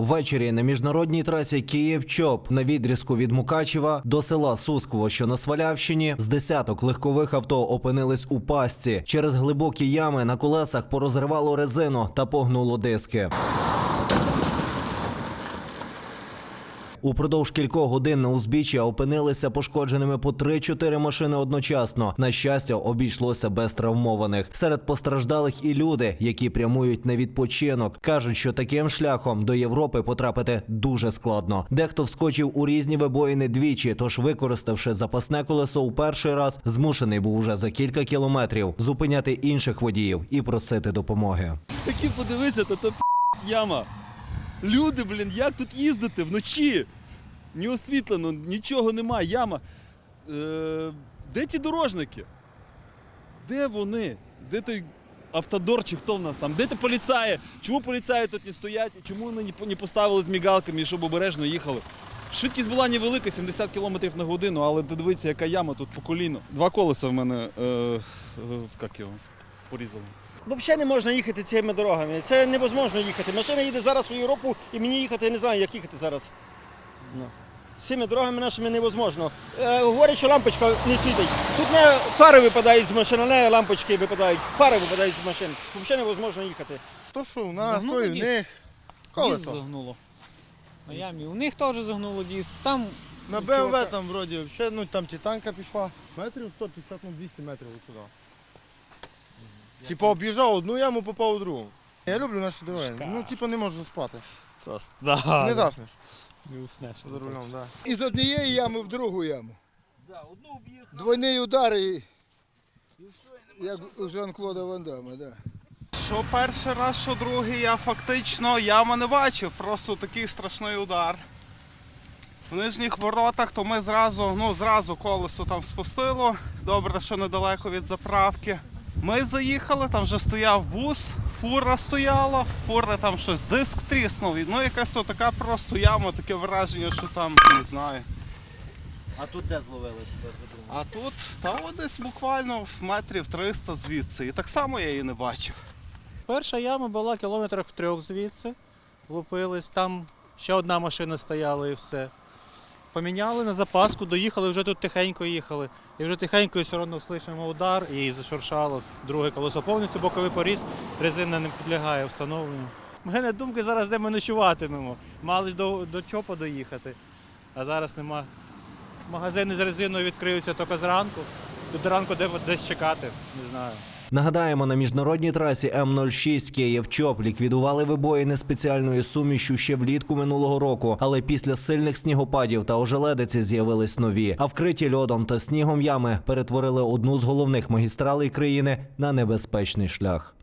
Ввечері на міжнародній трасі Київ-Чоп на відрізку від Мукачева до села Сускво, що на Свалявщині, з десяток легкових авто опинились у пастці. Через глибокі ями на колесах порозривало резину та погнуло диски. Упродовж кількох годин на узбіччя опинилися пошкодженими по 3-4 машини одночасно. На щастя, обійшлося без травмованих. Серед постраждалих і люди, які прямують на відпочинок, кажуть, що таким шляхом до Європи потрапити дуже складно. Дехто вскочив у різні вибоїни двічі, тож, використавши запасне колесо у перший раз, змушений був уже за кілька кілометрів зупиняти інших водіїв і просити допомоги. Такі подивися, то то яма. Люди, блін, як тут їздити вночі? Не освітлено, нічого нема, яма. Е, де ті дорожники? Де вони? Де той автодор чи хто в нас там? Де ті поліцаї? Чому поліцаї тут не стоять? Чому вони не поставили з мігалками, щоб обережно їхали? Швидкість була невелика, 70 км на годину, але ти дивися, яка яма тут по коліну. Два колеса в мене, е, е, як його, порізали. Взагалі не можна їхати цими дорогами. Це невозможно їхати. Машина їде зараз у Європу і мені їхати, я не знаю, як їхати зараз. Ну. Цими дорогами нашими невозможно. Е, говорять, що лампочка не світить. Тут не фари випадають з машин, а не лампочки випадають. Фари випадають з машин. Взагалі невозможно їхати. То що у нас, Загнуло то і в диск. них. Диск Колесо. загнуло. На ямі. У них теж загнуло диск. Там На Чувака. БМВ там вроді взагалі, ну там титанка пішла. Метрів 150, ну 200 метрів сюди. Типа об'їжджав одну яму, попав у другу. Я люблю наші дороги. Шикарно. Ну, типа не можу спати. просто Не заснеш не уснеш. за рулем, да. Із однієї ями в другу яму. Да, одну об'їхав. Двойний удар і. Як у Жан-Клода Ван Дамма, да. Що перший раз, що другий, я фактично ями не бачив, просто такий страшний удар. В нижніх воротах, то ми зразу, ну зразу колесо там спустило. Добре, що недалеко від заправки. Ми заїхали, там вже стояв бус, фура стояла, в фури там щось диск тріснув. І, Ну якась така просто яма, таке враження, що там не знаю. А тут де зловили? А тут, та от десь буквально в метрів 300 звідси. І так само я її не бачив. Перша яма була кілометрах в трьох звідси. Лупились. Там ще одна машина стояла і все. Поміняли на запаску, доїхали, вже тут тихенько їхали. І вже тихенько і все одно слышимо удар і зашуршало. Друге колесо повністю боковий поріз, резина не підлягає встановленню. У мене думки зараз, де ми ночуватимемо. Мали до, до чопа доїхати, а зараз нема. Магазини з резиною відкриються тільки зранку. До ранку де десь чекати, не знаю. Нагадаємо, на міжнародній трасі М06 Київ-Чоп ліквідували вибоїни спеціальною сумішю ще влітку минулого року, але після сильних снігопадів та ожеледиці з'явились нові. А вкриті льодом та снігом ями перетворили одну з головних магістралей країни на небезпечний шлях.